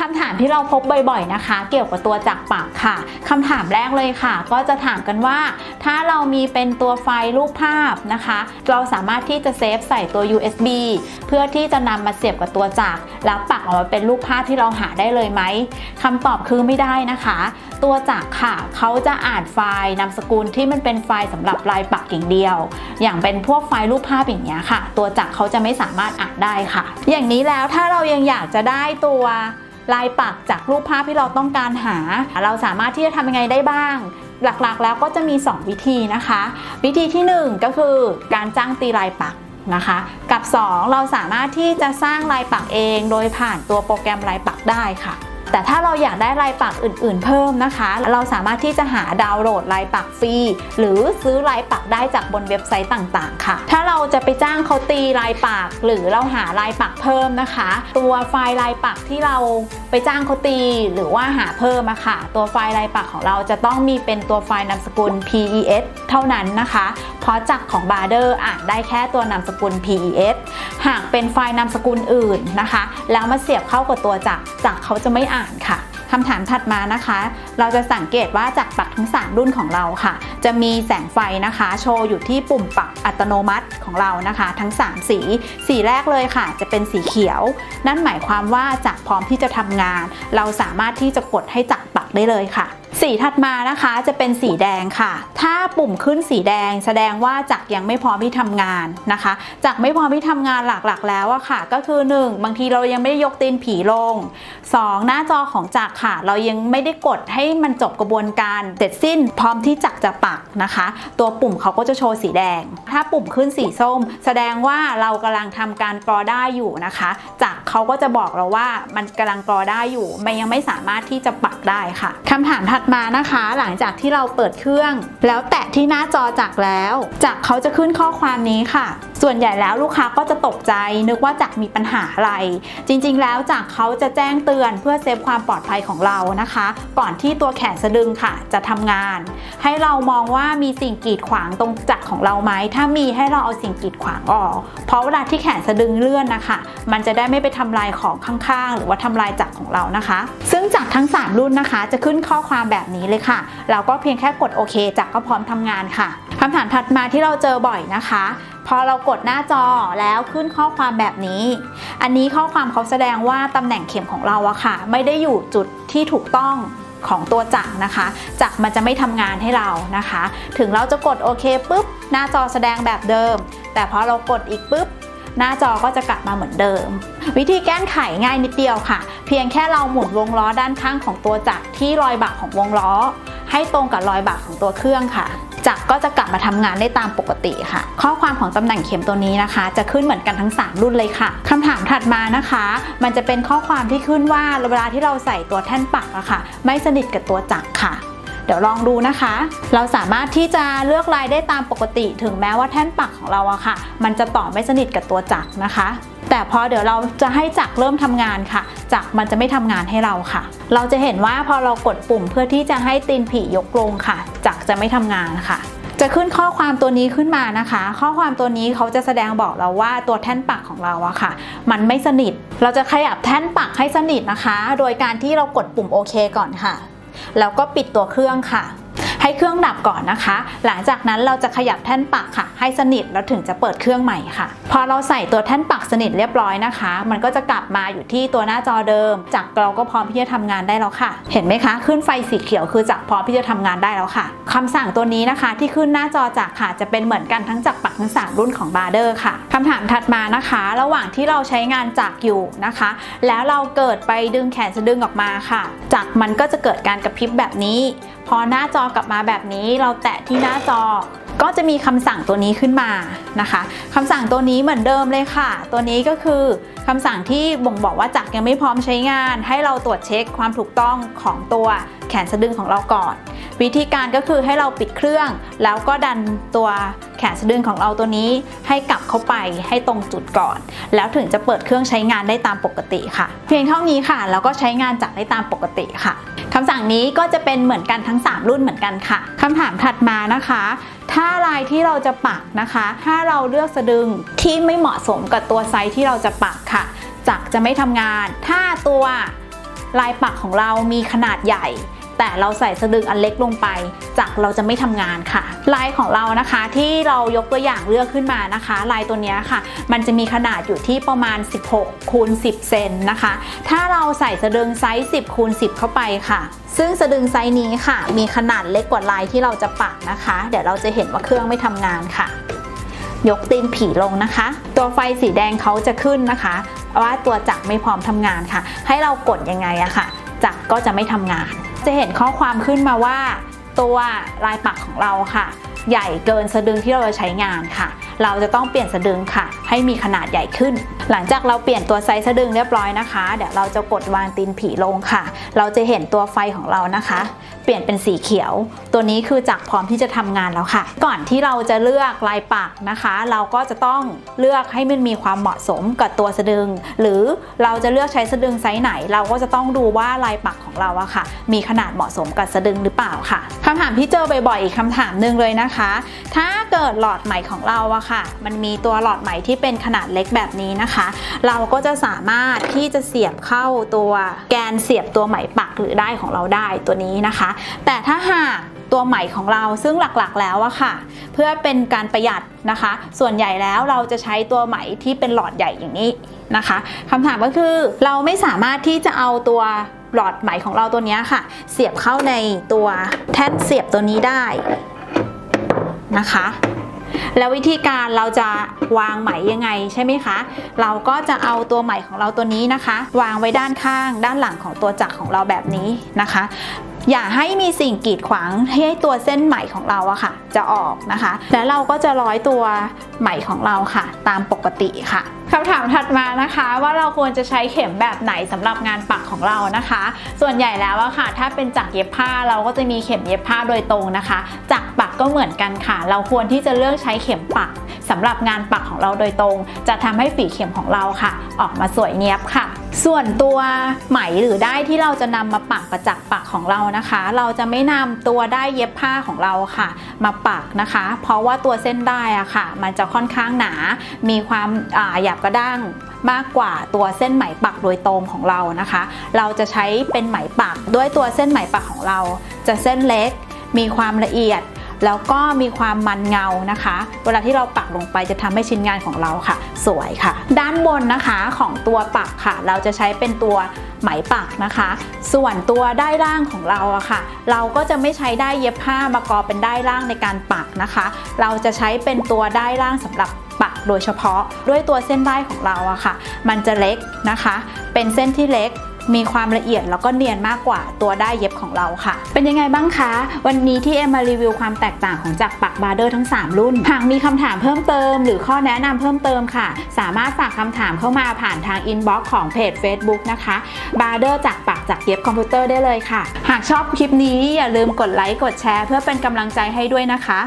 คำถามที่เราพบบ่อยๆนะคะ เกี่ยวกับตัวจักปักค่ะคำถามแรกเลยค่ะ ก็จะถามกันว่า ถ้าเรามีเป็นตัวไฟล์รูปภาพนะคะ เราสามารถที่จะเซฟใส่ตัว USB เพื่อที่จะนำมาเสียบกับตัวจักรแล้วปักออกมาเป็นรูปภาพที่เราหาได้เลยไหมคำตอบคือไม่ได้นะคะ ตัวจักรค่ะเขาจะอ่านไฟล์นามสกุลที่มันเป็นไฟล์สำหรับลายปักอย่างเดียว อย่างเป็นพวกไฟล์รูปภาพอย่างเงี้ยค่ะ ตัวจักรเขาจะไม่สามารถอ่านได้ค่ะ อย่างนี้แล้วถ้าเรายังอยากจะได้ตัว ลายปักจากรูปภาพที่เราต้องการหา เราสามารถที่จะทำยังไงได้บ้าง หลักๆแล้วก็จะมี 2 วิธีนะคะ วิธีที่ 1 ก็คือการจ้างตีลายปักนะคะ กับ 2 เราสามารถที่จะสร้างลายปักเอง โดยผ่านตัวโปรแกรมลายปักได้ค่ะ แต่ถ้าเราอยากได้ลายปักอื่นๆ เพิ่มนะคะ เราสามารถที่จะหาดาวน์โหลดลายปักฟรีหรือซื้อลายปักได้จากบนเว็บไซต์ต่างๆ ค่ะ ถ้าเราจะไปจ้างเขาตีลายปักหรือเราหาลายปักเพิ่มนะคะ ตัวไฟล์ลายปักที่เราไปจ้างเขาตีหรือว่าหาเพิ่มอะค่ะ ตัวไฟล์ลายปักของเราจะต้องมีเป็นตัวไฟล์นามสกุล PES เท่านั้นนะคะ เพราะจักของบาร์เดอร์อ่านได้แค่ตัวนามสกุล PES หากเป็นไฟล์นามสกุลอื่นนะคะ แล้วมาเสียบเข้ากับตัวจักรจักรเขาจะไม่อ่านค่ะคำถามถัดมานะคะ เราจะสังเกตว่าจักรปักทั้ง 3 รุ่นของเราค่ะ จะมีแสงไฟนะคะ โชว์อยู่ที่ปุ่มปักอัตโนมัติของเรานะคะ ทั้ง 3 สี สีแรกเลยค่ะ จะเป็นสีเขียว นั่นหมายความว่าจักรพร้อมที่จะทำงาน เราสามารถที่จะกดให้จักรปักได้เลยค่ะ สีถัดมานะคะจะเป็นสีแดงค่ะ ถ้าปุ่มขึ้นสีแดงแสดงว่าจักยังไม่พร้อมที่ทำงานนะคะจักไม่พร้อมที่ทำงานหลักๆ แล้วอะค่ะ ก็คือ 1 บางทีเรายังไม่ได้ยกตีนผีลง 2 หน้าจอของจักค่ะ เรายังไม่ได้กดให้มันจบกระบวนการเสร็จสิ้น พร้อมที่จักจะปักนะคะ ตัวปุ่มเขาก็จะโชว์สีแดง ถ้าปุ่มขึ้นสีส้ม แสดงว่าเรากำลังทำการกรอได้อยู่นะคะจักเขาก็จะบอกเราว่ามันกำลังกรอได้อยู่ มันยังไม่สามารถที่จะปักได้ค่ะคำถามถัดมานะคะ หลังจากที่เราเปิดเครื่อง แล้วแตะที่หน้าจอจักรแล้วจักรเขาจะขึ้นข้อความนี้ค่ะ ส่วนใหญ่แล้วลูกค้าก็จะตกใจนึกว่าจักรมีปัญหาอะไร จริงๆ แล้วจักรเขาจะแจ้งเตือนเพื่อเซฟความปลอดภัยของเรานะคะ ก่อนที่ตัวแขนสะดึงค่ะ จะทำงาน ให้เรามองว่ามีสิ่งกีดขวางตรงจักรของเราไหมถ้ามีให้เราเอาสิ่งกีดขวางออก เพราะเวลาที่แขนสะดึงเลื่อนนะคะ มันจะได้ไม่ไปทำลายของข้างๆ หรือว่าทำลายจักรของเรานะคะ ซึ่งจักรทั้ง 3 รุ่นนะคะ จะขึ้นข้อความแบบนี้เลยค่ะ เราก็เพียงแค่กดโอเคจักรก็พร้อมทำงานค่ะคำถามถัดมาที่เราเจอบ่อยนะคะ พอเรากดหน้าจอแล้วขึ้นข้อความแบบนี้ อันนี้ข้อความเขาแสดงว่าตำแหน่งเข็มของเราอะค่ะ ไม่ได้อยู่จุดที่ถูกต้องของตัวจักรนะคะ จักรมันจะไม่ทำงานให้เรานะคะ ถึงเราจะกดโอเคปุ๊บ หน้าจอแสดงแบบเดิม แต่พอเรากดอีกปุ๊บหน้าจอก็จะกลับมาเหมือนเดิม วิธีแก้ไขง่ายนิดเดียวค่ะ เพียงแค่เราหมุนวงล้อด้านข้างของตัวจักรที่รอยบักของวงล้อ ให้ตรงกับรอยบักของตัวเครื่องค่ะ จักรก็จะกลับมาทำงานได้ตามปกติค่ะ ข้อความของตำแหน่งเข็มตัวนี้นะคะ จะขึ้นเหมือนกันทั้ง 3 รุ่นเลยค่ะคำถามถัดมานะคะ มันจะเป็นข้อความที่ขึ้นว่าเวลาที่เราใส่ตัวแท่นปักอะค่ะ ไม่สนิทกับตัวจักรค่ะ ดี๋ยวลองดูนะคะ เราสามารถที่จะเลือกลายได้ตามปกติ ถึงแม้ว่าแท่นปักของเราอะค่ะ มันจะต่อไม่สนิทกับตัวจักรนะคะ แต่พอเดี๋ยวเราจะให้จักรเริ่มทำงานค่ะ จักรมันจะไม่ทำงานให้เราค่ะ เราจะเห็นว่าพอเรากดปุ่มเพื่อที่จะให้ตีนผียกลงค่ะ จักรจะไม่ทำงานค่ะจะขึ้นข้อความตัวนี้ขึ้นมานะคะ ข้อความตัวนี้เขาจะแสดงบอกเราว่าตัวแท่นปักของเราอะค่ะ มันไม่สนิท เราจะขยับแท่นปักให้สนิทนะคะ โดยการที่เรากดปุ่มโอเคก่อนค่ะ แล้วก็ปิดตัวเครื่องค่ะ ให้เครื่องดับก่อนนะคะ หลังจากนั้นเราจะขยับแท่นปักค่ะ ให้สนิทแล้วถึงจะเปิดเครื่องใหม่ค่ะ พอเราใส่ตัวแท่นปักสนิทเรียบร้อยนะคะ มันก็จะกลับมาอยู่ที่ตัวหน้าจอเดิม จากเราก็พร้อมที่จะทำงานได้แล้วค่ะ เห็นไหมคะ ขึ้นไฟสีเขียวคือจากพร้อมที่จะทำงานได้แล้วค่ะคำสั่งตัวนี้นะคะ ที่ขึ้นหน้าจอจากค่ะ จะเป็นเหมือนกันทั้งจากปักทั้งสามรุ่นของบาร์เดอร์ค่ะคำถามถัดมานะคะ ระหว่างที่เราใช้งานจากอยู่นะคะ แล้วเราเกิดไปดึงแขนสะดึงออกมาค่ะ จากมันก็จะเกิดการกระพริบแบบนี้ พอหน้าจอกลับมาแบบนี้เราแตะที่หน้าจอ ก็จะมีคำสั่งตัวนี้ขึ้นมานะคะคำสั่งตัวนี้เหมือนเดิมเลยค่ะ ตัวนี้ก็คือคำสั่งที่บ่งบอกว่าจักรยังไม่พร้อมใช้งาน ให้เราตรวจเช็คความถูกต้องของตัวแขนสะดึงของเราก่อน วิธีการก็คือให้เราปิดเครื่อง แล้วก็ดันตัว แขนสะดึงของเราตัวนี้ให้กลับเข้าไปให้ตรงจุดก่อน แล้วถึงจะเปิดเครื่องใช้งานได้ตามปกติค่ะ เพียงเท่านี้ค่ะ แล้วก็ใช้งานจักได้ตามปกติค่ะคำสั่งนี้ก็จะเป็นเหมือนกันทั้ง 3 รุ่นเหมือนกันค่ะคำถามถัดมานะคะ ถ้าลายที่เราจะปักนะคะ ถ้าเราเลือกสะดึงที่ไม่เหมาะสมกับตัวไซส์ที่เราจะปักค่ะ จักรจะไม่ทำงาน ถ้าตัวลายปักของเรามีขนาดใหญ่ แต่เราใส่สะดึงอันเล็กลงไปจักรเราจะไม่ทำงานค่ะ ลายของเรานะคะที่เรายกตัวอย่างเลือกขึ้นมานะคะ ลายตัวนี้ค่ะ มันจะมีขนาดอยู่ที่ประมาณ 16คูณ10 เซนนะคะ ถ้าเราใส่สะดึงไซส์ 10คูณ10 เข้าไปค่ะซึ่งสะดึงไซส์นี้ค่ะ มีขนาดเล็กกว่าลายที่เราจะปักนะคะ เดี๋ยวเราจะเห็นว่าเครื่องไม่ทำงานค่ะ ยกตีนผีลงนะคะ ตัวไฟสีแดงเขาจะขึ้นนะคะ ว่าตัวจักรไม่พร้อมทำงานค่ะ ให้เรากดยังไงอะค่ะ จักรก็จะไม่ทำงาน จะเห็นข้อความขึ้นมาว่า ตัวลายปักของเราค่ะ ใหญ่เกินสะดึงที่เราจะใช้งานค่ะ เราจะต้องเปลี่ยนสะดึงค่ะ ให้มีขนาดใหญ่ขึ้น หลังจากเราเปลี่ยนตัวไซส์สะดึงเรียบร้อยนะคะ เดี๋ยวเราจะกดวางตีนผีลงค่ะ เราจะเห็นตัวไฟของเรานะคะ เปลี่ยนเป็นสีเขียว ตัวนี้คือจักรพร้อมที่จะทำงานแล้วค่ะ ก่อนที่เราจะเลือกลายปักนะคะ เราก็จะต้องเลือกให้มันมีความเหมาะสมกับตัวสะดึง หรือเราจะเลือกใช้สะดึงไซส์ไหน เราก็จะต้องดูว่าลายปักของเราอะค่ะ มีขนาดเหมาะสมกับสะดึงหรือเปล่าค่ะคำถามที่เจอบ่อยๆอีกคำถามหนึ่งเลยนะคะ ถ้าเกิดหลอดไหมของเราอะค่ะ มันมีตัวหลอดไหมที่เป็นขนาดเล็กแบบนี้นะคะ เราก็จะสามารถที่จะเสียบเข้าตัวแกนเสียบตัวไหมปักหรือได้ของเราได้ตัวนี้นะคะ แต่ถ้าหากตัวไหมของเราซึ่งหลักๆแล้วอะค่ะ เพื่อเป็นการประหยัดนะคะ ส่วนใหญ่แล้วเราจะใช้ตัวไหมที่เป็นหลอดใหญ่อย่างนี้นะคะคำถามก็คือเราไม่สามารถที่จะเอาตัวหลอดไหมของเราตัวนี้ค่ะ เสียบเข้าในตัวแท่นเสียบตัวนี้ได้นะคะ แล้ววิธีการเราจะวางไหมยังไงใช่ไหมคะ เราก็จะเอาตัวไหมของเราตัวนี้นะคะ วางไว้ด้านข้างด้านหลังของตัวจักรของเราแบบนี้นะคะ อย่าให้มีสิ่งกีดขวางให้ตัวเส้นไหมของเราอะค่ะ จะออกนะคะ แล้วเราก็จะร้อยตัวไหมของเราค่ะ ตามปกติค่ะคำถามถัดมานะคะว่าเราควรจะใช้เข็มแบบไหนสำหรับงานปักของเรานะคะ ส่วนใหญ่แล้วอะค่ะ ถ้าเป็นจักรเย็บผ้าเราก็จะมีเข็มเย็บผ้าโดยตรงนะคะจัก ก็เหมือนกันค่ะ เราควรที่จะเลือกใช้เข็มปักสำหรับงานปักของเราโดยตรง จะทำให้ฝีเข็มของเราค่ะ ออกมาสวยเนียบค่ะ ส่วนตัวไหมหรือได้ที่เราจะนำมาปักประจักษ์ปักของเรานะคะ เราจะไม่นำตัวได้เย็บผ้าของเราค่ะ มาปักนะคะ เพราะว่าตัวเส้นได้อะค่ะ มันจะค่อนข้างหนา มีความาหยาบกระด้างมากกว่าตัวเส้นไหมปักโดยตรงของเรานะคะ เราจะใช้เป็นไหมปักด้วยตัวเส้นไหมปักของเรา จะเส้นเล็ก มีความละเอียด แล้วก็มีความมันเงานะคะ เวลาที่เราปักลงไปจะทำให้ชิ้นงานของเราค่ะ สวยค่ะ ด้านบนนะคะของตัวปักค่ะ เราจะใช้เป็นตัวไหมปักนะคะ ส่วนตัวด้ายล่างของเราอะค่ะ เราก็จะไม่ใช้ได้ายเย็บผ้ามากอเป็นด้ายล่างในการปักนะคะ เราจะใช้เป็นตัวด้ายล่างสำหรับปักโดยเฉพาะด้วยตัวเส้นด้ายของเราอะค่ะ มันจะเล็กนะคะ เป็นเส้นที่เล็ก มีความละเอียดแล้วก็เนียนมากกว่าตัวได้เย็บของเราค่ะ เป็นยังไงบ้างคะ วันนี้ที่เอ็มมารีวิวความแตกต่างของจักปักบาร์เดอร์ทั้ง 3 รุ่น หากมีคำถามเพิ่มเติม หรือข้อแนะนำเพิ่มเติมค่ะ สามารถฝากคำถามเข้ามาผ่านทางอินบ็อกซ์ของเพจ Facebook นะคะบาร์เดอร์จักปักจักเย็บคอมพิวเตอร์ได้เลยค่ะ หากชอบคลิปนี้อย่าลืมกดไลค์กดแชร์ เพื่อเป็นกำลังใจให้ด้วยนะคะ